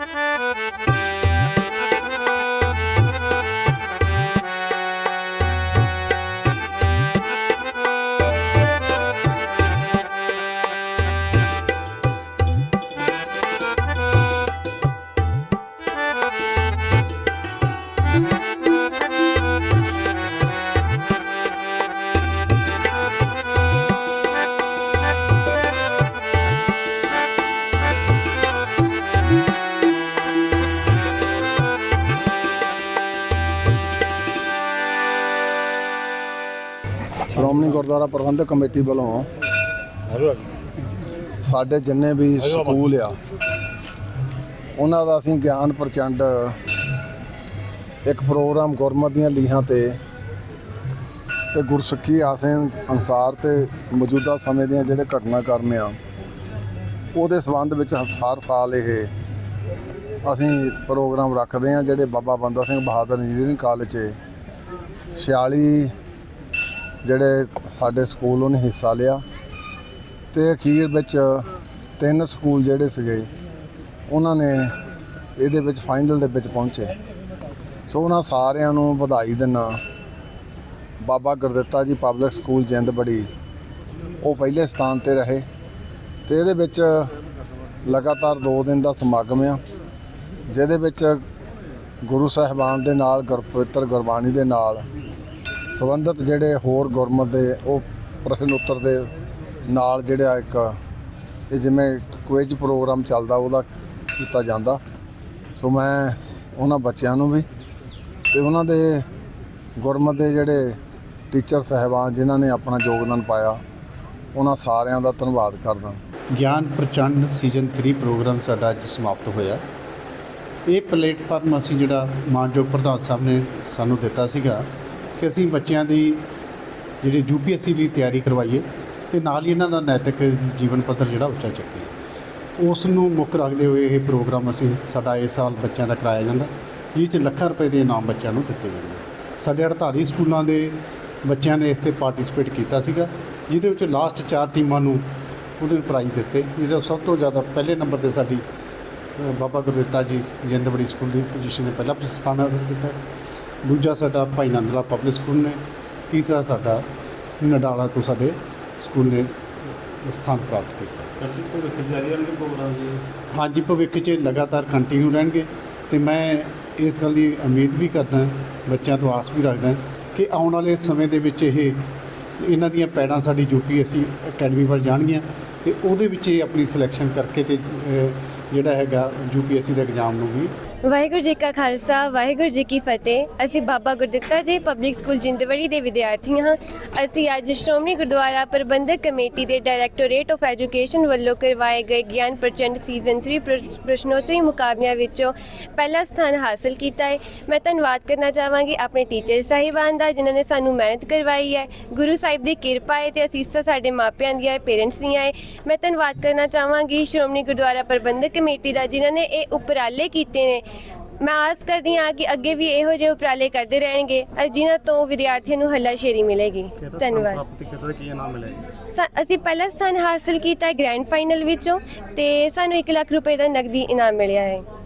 Ha ha! Shiromani Gurdwara Parbandhak Committee ਵੱਲੋਂ ਸਾਡੇ ਜਿੰਨੇ ਵੀ ਸਕੂਲ ਆ, ਉਹਨਾਂ ਦਾ ਅਸੀਂ ਗਿਆਨ ਪ੍ਰਚੰਡ ਇੱਕ ਪ੍ਰੋਗਰਾਮ ਗੁਰਮਤ ਦੀਆਂ ਲੀਹਾਂ ਤੇ ਤੇ ਗੁਰਸਿੱਖੀ ਆਸੇ ਅਨਸਾਰ ਤੇ ਮੌਜੂਦਾ ਸਮੇਂ ਦੀਆਂ ਜਿਹੜੇ ਘਟਨਾਕ੍ਰਮ ਆ, ਉਹਦੇ ਸੰਬੰਧ ਵਿੱਚ ਹਰ ਸਾਲ ਇਹ ਅਸੀਂ ਪ੍ਰੋਗਰਾਮ ਰੱਖਦੇ ਆ, ਜਿਹੜੇ ਬਾਬਾ ਬੰਦਾ ਸਿੰਘ ਬਹਾਦਰ ਇੰਜੀਨੀਅਰਿੰਗ ਕਾਲਜ 'ਚ 46 ਜਿਹੜੇ ਸਾਡੇ ਸਕੂਲ ਉਹਨੇ ਹਿੱਸਾ ਲਿਆ ਤੇ ਅਖੀਰ ਵਿੱਚ ਤਿੰਨ ਸਕੂਲ ਜਿਹੜੇ ਸੀਗੇ, ਉਹਨਾਂ ਨੇ ਇਹਦੇ ਵਿੱਚ ਫਾਈਨਲ ਦੇ ਵਿੱਚ ਪਹੁੰਚੇ। ਸੋ ਉਹਨਾਂ ਸਾਰਿਆਂ ਨੂੰ ਵਧਾਈ ਦਿੰਨਾ। ਬਾਬਾ ਗੁਰਦਿੱਤਾ ਜੀ ਪਬਲਿਕ ਸਕੂਲ ਜਿੰਦਬੜੀ, ਉਹ ਪਹਿਲੇ ਸਥਾਨ ਤੇ ਰਹੇ ਤੇ ਇਹਦੇ ਵਿੱਚ ਲਗਾਤਾਰ 2 ਦਿਨ ਦਾ ਸਮਾਗਮ ਆ, ਜਿਹਦੇ ਵਿੱਚ ਗੁਰੂ ਸਾਹਿਬਾਨ ਦੇ ਨਾਲ, ਗੁਰਪਵਿੱਤਰ ਗੁਰਬਾਣੀ ਦੇ ਨਾਲ ਸੰਬੰਧਿਤ ਜਿਹੜੇ ਹੋਰ ਗੁਰਮਤ ਦੇ, ਉਹ ਪ੍ਰਸ਼ਨ ਉੱਤਰ ਦੇ ਨਾਲ ਜਿਹੜਾ ਇੱਕ, ਇਹ ਜਿਵੇਂ ਕੁਇਜ ਪ੍ਰੋਗਰਾਮ ਚੱਲਦਾ, ਉਹਦਾ ਕੀਤਾ ਜਾਂਦਾ। ਸੋ ਮੈਂ ਉਹਨਾਂ ਬੱਚਿਆਂ ਨੂੰ ਵੀ ਤੇ ਉਹਨਾਂ ਦੇ ਗੁਰਮਤ ਦੇ ਜਿਹੜੇ ਟੀਚਰ ਸਹਿਬਾਨ ਜਿਨ੍ਹਾਂ ਨੇ ਆਪਣਾ ਯੋਗਦਾਨ ਪਾਇਆ, ਉਹਨਾਂ ਸਾਰਿਆਂ ਦਾ ਧੰਨਵਾਦ ਕਰਦਾ। ਗਿਆਨ ਪ੍ਰਚੰਡ ਸੀਜ਼ਨ 3 ਪ੍ਰੋਗਰਾਮ ਸਾਡਾ ਅੱਜ ਸਮਾਪਤ ਹੋਇਆ। ਇਹ ਪਲੇਟਫਾਰਮ ਅਸੀਂ ਜਿਹੜਾ ਮਾਨਯੋਗ ਪ੍ਰਧਾਨ ਸਾਹਿਬ ਨੇ ਸਾਨੂੰ ਦਿੱਤਾ ਸੀਗਾ ਕਿ ਅਸੀਂ ਬੱਚਿਆਂ ਦੀ ਜਿਹੜੀ ਯੂਪੀਐਸਸੀ ਲਈ ਤਿਆਰੀ ਕਰਵਾਈਏ ਤੇ ਨਾਲ ਹੀ ਇਹਨਾਂ ਦਾ ਨੈਤਿਕ ਜੀਵਨ ਪੱਧਰ ਜਿਹੜਾ ਉੱਚਾ ਚੱਕੀਏ। ਉਸ ਨੂੰ ਮੁੱਖ ਰੱਖਦੇ ਹੋਏ ਇਹ ਪ੍ਰੋਗਰਾਮ ਅਸੀਂ ਸਾਡਾ ਇਸ ਸਾਲ ਬੱਚਿਆਂ ਦਾ ਕਰਾਇਆ ਜਾਂਦਾ ਜਿਸ 'ਚ ਲੱਖਾਂ ਰੁਪਏ ਦੇ ਇਨਾਮ ਬੱਚਿਆਂ ਨੂੰ ਦਿੱਤੇ ਜਾਂਦੇ ਸਾਡੇ 48 ਸਕੂਲਾਂ ਦੇ ਬੱਚਿਆਂ ਨੇ ਇੱਥੇ ਪਾਰਟਿਸਿਪੇਟ ਕੀਤਾ ਸੀਗਾ, ਜਿਹਦੇ ਵਿੱਚ ਲਾਸਟ ਚਾਰ ਟੀਮਾਂ ਨੂੰ ਉਹਦੇ ਪ੍ਰਾਈਜ਼ ਦਿੱਤੇ, ਜਿਹਦੇ ਸਭ ਤੋਂ ਜ਼ਿਆਦਾ ਪਹਿਲੇ ਨੰਬਰ ਤੇ ਸਾਡੀ ਬਾਬਾ ਗੁਰਦਿੱਤਾ ਜੀ ਜਿੰਦਬੜੀ ਸਕੂਲ ਦੀ ਪੋਜੀਸ਼ਨ ਨੇ ਪਹਿਲਾ ਸਥਾਨ ਹਾਸਲ ਕੀਤਾ। ਦੂਜਾ ਸਾਡਾ ਭਾਈ ਨੰਦਲਾ ਪਬਲਿਕ ਸਕੂਲ ਨੇ ਤੀਸਰਾ ਸਾਡਾ ਨਡਾਲਾ ਤੋਂ ਸਾਡੇ ਸਕੂਲ ਨੇ ਸਥਾਨ ਪ੍ਰਾਪਤ ਕੀਤਾ। ਕਰਤੀ ਭਵਿੱਖ ਜਾਰੀ ਰਹਿਣਗੇ ਪ੍ਰੋਗਰਾਮ ਜੀ? ਹਾਂਜੀ ਭਵਿੱਖ 'ਚ ਲਗਾਤਾਰ ਕੰਟੀਨਿਊ ਰਹਿਣਗੇ ਤੇ ਮੈਂ ਇਸ ਗੱਲ ਦੀ ਉਮੀਦ ਵੀ ਕਰਦਾ ਬੱਚਿਆਂ ਤੋਂ ਆਸ ਵੀ ਰੱਖਦਾ ਕਿ ਆਉਣ ਵਾਲੇ ਸਮੇਂ ਦੇ ਵਿੱਚ ਇਹ ਇਹਨਾਂ ਦੀਆਂ ਪੈੜਾਂ ਸਾਡੀ ਯੂਪੀਐਸਸੀ ਅਕੈਡਮੀ ਵੱਲ ਜਾਣਗੀਆਂ ਤੇ ਉਹਦੇ ਵਿੱਚ ਇਹ ਆਪਣੀ ਸਿਲੈਕਸ਼ਨ ਕਰਕੇ ਤੇ ਜਿਹੜਾ ਹੈਗਾ ਯੂਪੀਐਸਸੀ ਦੇ ਐਗਜ਼ਾਮ ਨੂੰ ਵੀ ਵਾਹਿਗੁਰੂ ਜੀ ਕਾ ਖਾਲਸਾ, ਵਾਹਿਗੁਰੂ ਜੀ ਕੀ ਫਤਿਹ। ਅਸੀਂ ਬਾਬਾ ਗੁਰਦਿੱਤਾ ਜੀ ਪਬਲਿਕ ਸਕੂਲ ਜਿੰਦਵੜੀ ਦੇ ਵਿਦਿਆਰਥੀ ਹਾਂ। ਅਸੀਂ ਅੱਜ ਸ਼੍ਰੋਮਣੀ ਗੁਰਦੁਆਰਾ ਪ੍ਰਬੰਧਕ ਕਮੇਟੀ ਦੇ ਡਾਇਰੈਕਟੋਰੇਟ ਆਫ ਐਜੂਕੇਸ਼ਨ ਵੱਲੋਂ ਕਰਵਾਏ ਗਏ ਗਿਆਨ ਪ੍ਰਚੰਡ ਸੀਜ਼ਨ 3 ਪ੍ਰਸ਼ਨੋਤਰੀ ਮੁਕਾਬਲਿਆਂ ਵਿੱਚੋਂ ਪਹਿਲਾ ਸਥਾਨ ਹਾਸਲ ਕੀਤਾ ਹੈ। ਮੈਂ ਧੰਨਵਾਦ ਕਰਨਾ ਚਾਹਾਂਗੀ ਆਪਣੇ ਟੀਚਰ ਸਾਹਿਬਾਨ ਦਾ, ਜਿਨ੍ਹਾਂ ਨੇ ਸਾਨੂੰ ਮਿਹਨਤ ਕਰਵਾਈ ਹੈ। ਗੁਰੂ ਸਾਹਿਬ ਦੀ ਕਿਰਪਾ ਹੈ ਤੇ ਅਸੀਸਾਂ ਸਾਡੇ ਮਾਪਿਆਂ ਦੀਆਂ, ਪੇਰੈਂਟਸ ਦੀਆਂ ਹੈ। ਮੈਂ ਧੰਨਵਾਦ ਕਰਨਾ ਚਾਹਾਂਗੀ ਸ਼੍ਰੋਮਣੀ ਗੁਰਦੁਆਰਾ ਪ੍ਰਬੰਧਕ ਕਮੇਟੀ ਦਾ, ਜਿਨ੍ਹਾਂ ਨੇ ਇਹ ਉਪਰਾਲੇ ਕੀਤੇ ਨੇ। ਮੈਂ ਆਸ ਕਰਦੀ ਹਾਂ ਕਿ ਅੱਗੇ ਵੀ ਇਹੋ ਜਿਹੇ ਉਪਰਾਲੇ ਕਰਦੇ ਰਹਿਣਗੇ ਜਿਨ੍ਹਾਂ ਤੋਂ ਵਿਦਿਆਰਥੀਆਂ ਨੂੰ ਹੱਲਾਸ਼ੇਰੀ ਮਿਲੇਗੀ। ਧੰਨਵਾਦ। ਪ੍ਰਾਪਤ ਕੀਤਾ ਤੇ ਕੀ ਇਨਾਮ ਮਿਲਿਆ ਸਾ- ਅਸੀਂ ਪਹਿਲਾ ਸਥਾਨ ਹਾਸਲ ਕੀਤਾ ਹੈ ਗ੍ਰੈਂਡ ਫਾਈਨਲ ਵਿੱਚੋਂ ਤੇ ਸਾਨੂੰ 1 ਲੱਖ ਰੁਪਏ ਦਾ ਨਕਦੀ ਇਨਾਮ ਮਿਲਿਆ ਹੈ।